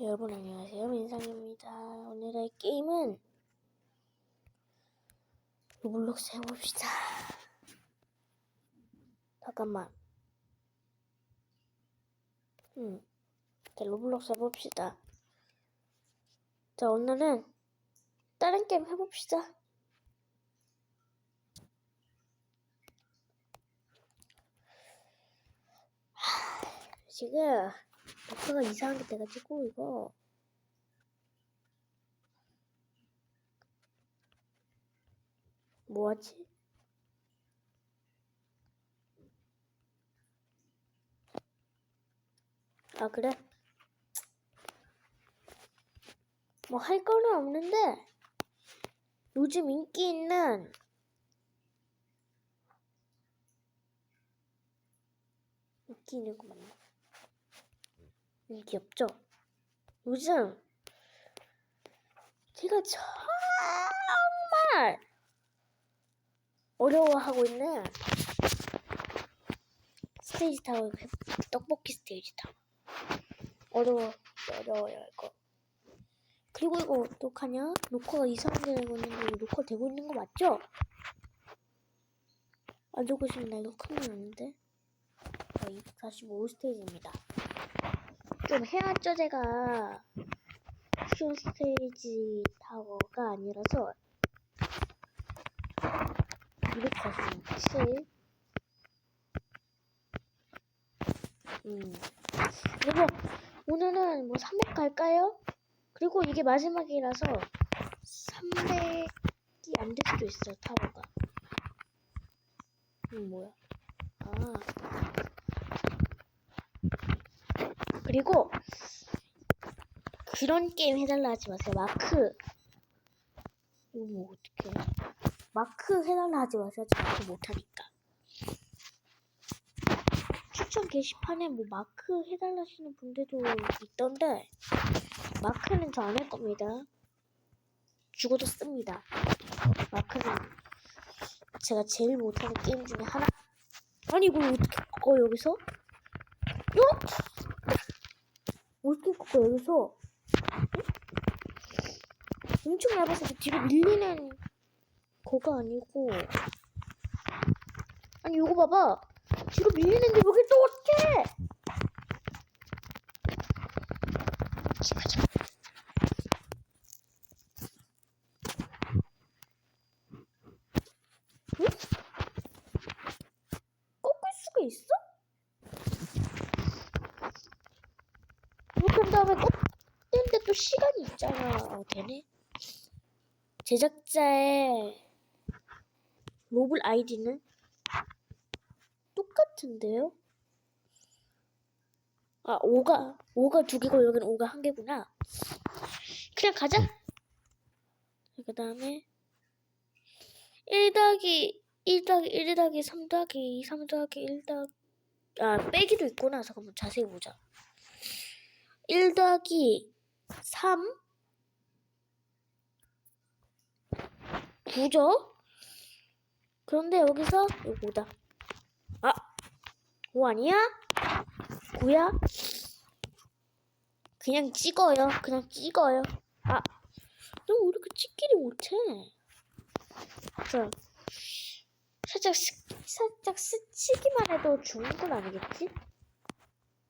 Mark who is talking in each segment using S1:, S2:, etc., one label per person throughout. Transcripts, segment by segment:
S1: 여러분 안녕하세요. 민상입니다. 오늘의 게임은 로블록스 해봅시다. 잠깐만. 음, 자 로블록스 해봅시다. 자 오늘은 다른 게임 해봅시다. 하, 지금 녹화가 이상하게 돼가지고 이거 뭐하지? 아 그래? 뭐 할 거는 없는데 요즘 인기 있는 인기 있는 거 맞나? 인기 없죠? 요즘 제가 정말 어려워하고 있는 스테이지 타워 떡볶이 스테이지 타워. 어려워 어려워요 이거. 그리고 이거 어떡하냐? 녹화가 이상하게 되고 있는데 녹화 되고 있는 거 맞죠? 안 좋고 싶으면 나 이거 큰일 났는데? 자, 245 스테이지입니다 좀 해왔죠 제가. 쉬운 스테이지 타워가 아니라서. 247 음. 여보 오늘은 뭐 300 갈까요? 그리고 이게 마지막이라서 300이 안 될 수도 있어요 타워가. 음 뭐야? 아 그리고 그런 게임 해달라 하지 마세요. 마크. 이거 뭐 어떡해. 마크 해달라 하지 마세요. 저 마크 못하니까. 추천 게시판에 뭐 마크 해달라 하시는 분들도 있던데 마크는 저 안 할 겁니다. 죽어도 씁니다. 마크는 제가 제일 못하는 게임 중에 하나. 아니 이걸 어떻게 꺾어 여기서? 요렇게 꺾어 여기서? 엄청 얇아서 그 뒤로 밀리는 거가 아니고 아니 이거 봐봐 뒤로 밀리는데 여기 또 어떡해 응? 꺾을 수가 있어? 한 다음에 꺾는데 또 시간이 있잖아 어 되네 제작자의 로블 아이디는 똑같은데요? 아, 5가, 5가 두 개고 여기는 5가 한 개구나. 그냥 가자. 그 다음에 1 더하기 1 더하기 1 더하기 3 더하기 2, 3 더하기 1 더하기 아, 빼기도 있구나. 잠깐만 자세히 보자. 1 더하기 3 9죠? 그런데 여기서 이거 5다. 아! 5 아니야? 9야? 그냥 찍어요. 그냥 찍어요. 아! 너왜 이렇게 찍기를 못해? 자, 살짝 스, 살짝 스치기만 해도 죽는 건 아니겠지?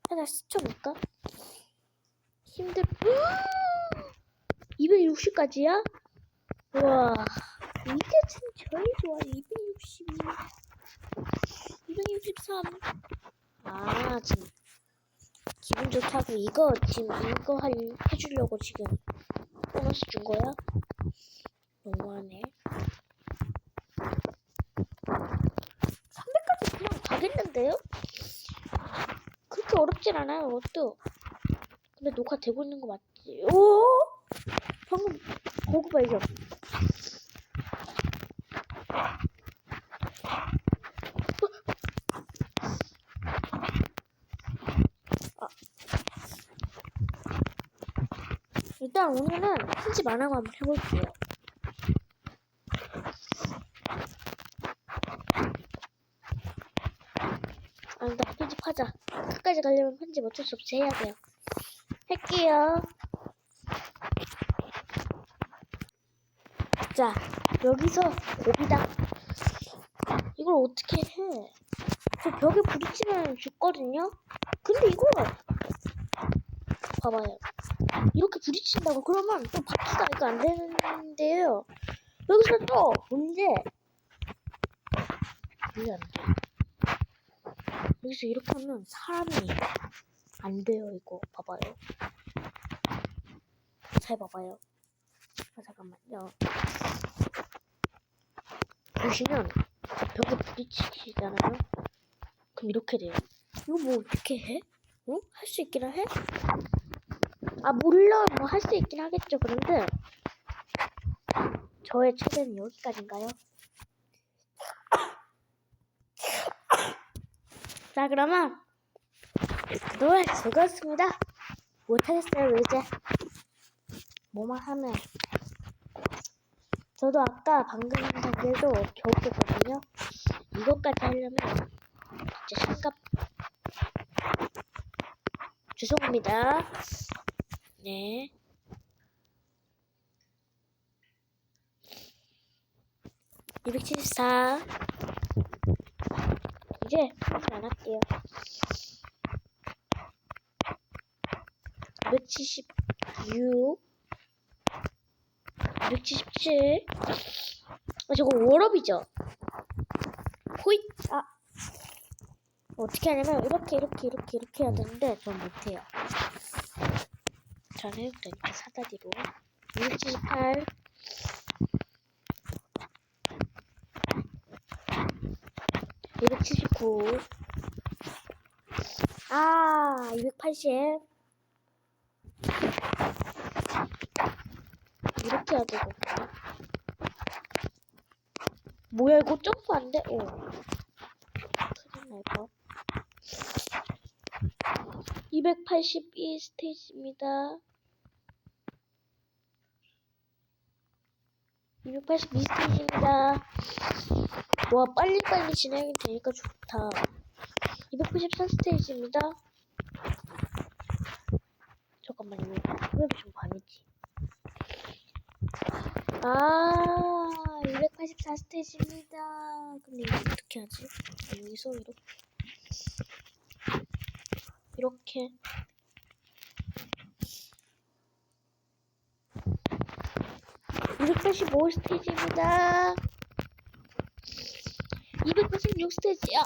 S1: 살짝 스쳐볼까? 힘들, 260까지야? 우와. 이게 참 제일 좋아. 262. 263. 아, 지금 기분 좋다고 이거 지금 이거 할, 해주려고 지금 보너스 준 거야? 너무하네. 300까지 그냥 가겠는데요? 그렇게 어렵진 않아요, 그것도. 근데 녹화 되고 있는 거 맞지? 오! 방금 버그 발견. 일단 오늘은 편집 안 하고 한번 해볼게요. 아, 일단 편집하자. 끝까지 가려면 편집 어쩔 수 없이 해야 돼요. 할게요. 자, 여기서 고비다. 이걸 어떻게 해? 저 벽에 부딪히면 죽거든요? 근데 이걸 봐봐요. 이렇게 부딪힌다고 그러면 또 바퀴가 이거 안 되는데요. 여기서 또 문제. 문제 안 돼. 여기서 이렇게 하면 사람이 안 돼요, 이거. 봐봐요. 잘 봐봐요. 아, 잠깐만요. 보시면 벽에 부딪히시잖아요. 그럼 이렇게 돼요. 이거 뭐 어떻게 해? 응? 할 수 있긴 해? 아 물론 뭐 할 수 있긴 하겠죠. 그런데 저의 최대는 여기까지인가요? 자 그러면 노래 즐거웠습니다. 못하겠어요 이제 뭐만 하면 저도 아까 방금 단계도 겨우 깼거든요. 이것까지 하려면 진짜 심각 죄송합니다. 네. (274) 이제 하지 안 할게요 (276) (277) 아 저거 워럽이죠? 호잇 아. 어떻게 하냐면 이렇게 이렇게 이렇게 이렇게 해야 되는데 전 못해요. 저는 그러니까 사다리로. 278 279 아, 280 이렇게 해야 되거든요 뭐야 이거 점프 안 돼? 어. 큰일 날 뻔. 282 스테이지입니다. 282 스테이지입니다. 와, 빨리빨리 진행이 되니까 좋다. 294 스테이지입니다. 잠깐만요. 왜 지금 밤이지? 아, 284 스테이지입니다. 근데 이거 어떻게 하지? 여기서 이렇게. 이렇게. (285) 스테이지입니다. 286 스테이지야.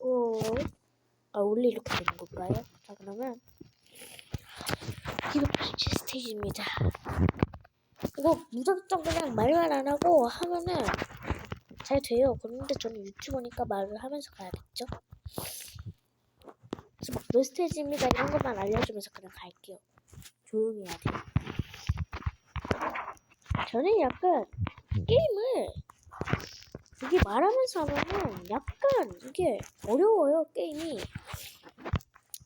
S1: 오. 아 원래 이렇게 되는 걸까요? 자 그러면 287 스테이지입니다. 이거 무작정 그냥 말만 안 하고 하면은 잘 돼요. 그런데 저는 유튜버니까 말을 하면서 가야겠죠? 그래서 스테이지입니다 이런 것만 알려주면서 그냥 갈게요. 조용히 해야 돼요. 저는 약간 게임을 이게 말하면서 하면은 약간 이게 어려워요 게임이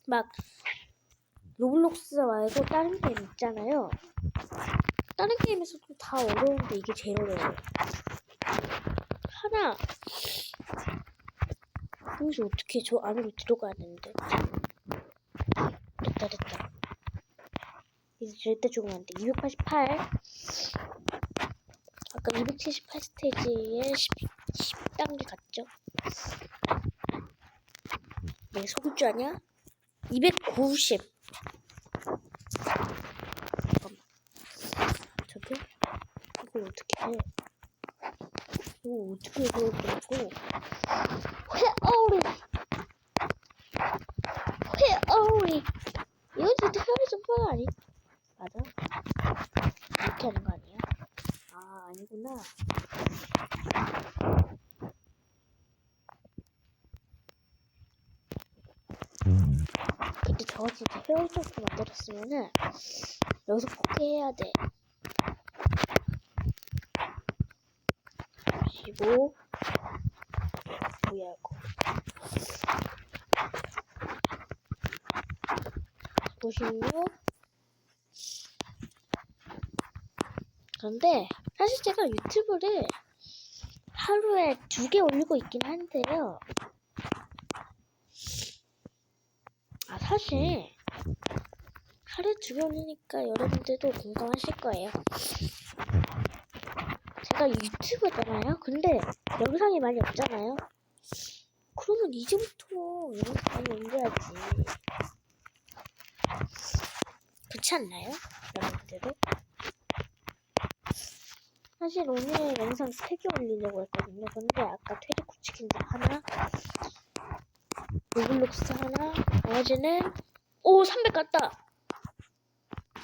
S1: 막 로블록스 말고 다른 게임 있잖아요 다른 게임에서도 다 어려운데 이게 제일 어려워요 하나 여기서 어떻게 저 안으로 들어가야 되는데 됐다 됐다 이제 절대 죽으면 안 돼 288 아까 278 스테이지에 10, 10단계 갔죠? 네, 속을 줄 아냐? 290. 잠깐만. 저게? 이걸 어떻게 해? 이거 어떻게 해, 이거. 회오리! 회오리! 이건 진짜 회오리 점프가 아니? 맞아? 이렇게 하는 거 아니야? 아, 아니구나. 근데 저거 진짜 회원 점프 만들었으면은 여기서 포기해야 돼. 15 뭐야 이거 56 그런데 사실 제가 유튜브를 하루에 두 개 올리고 있긴 한데요. 아, 사실 하루에 두 개 올리니까 여러분들도 공감하실 거예요. 제가 유튜버잖아요. 근데 영상이 많이 없잖아요. 그러면 이제부터 영상 많이 올려야지. 그렇지 않나요? 여러분들도? 사실 오늘 영상 3개 올리려고 했거든요. 근데 아까 퇴직 치킨도 하나, 로블록스 하나, 나머지는 오 300 갔다.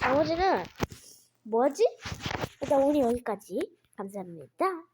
S1: 나머지는 뭐지? 일단 오늘 여기까지 감사합니다.